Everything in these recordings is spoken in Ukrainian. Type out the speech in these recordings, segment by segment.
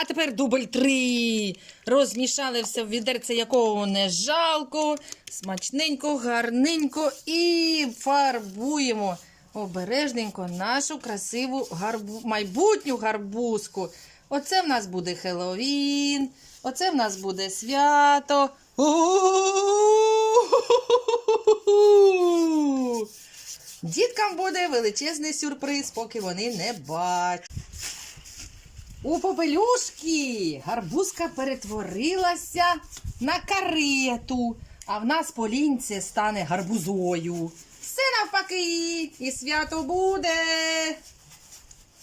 А тепер дубль три. Розмішали все в відерце, якого не жалко. Смачненько, гарненько і фарбуємо обережненько нашу красиву гарбу... майбутню гарбузку. Оце в нас буде Хеллоуін, оце в нас буде свято. Діткам буде величезний сюрприз, поки вони не бачать. У попелюшки гарбузка перетворилася на карету, а в нас полінце стане гарбузою. Все навпаки, і свято буде.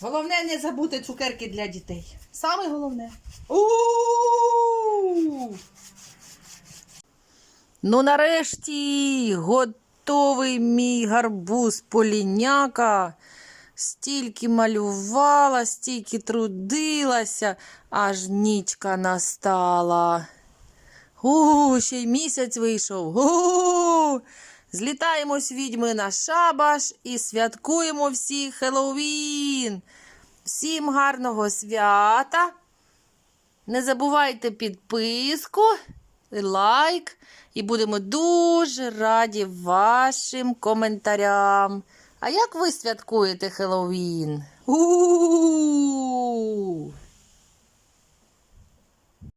Головне не забути цукерки для дітей. Саме головне. У-у-у! Ну, нарешті готовий мій гарбуз поліняка. Стільки малювала, стільки трудилася, аж нічка настала. У, ще й місяць вийшов. У, злітаємось відьми на шабаш і святкуємо всі Хеллоуін. Всім гарного свята. Не забувайте підписку, лайк, і будемо дуже раді вашим коментарям. А як ви святкуєте Хеллоуін? У-у-у!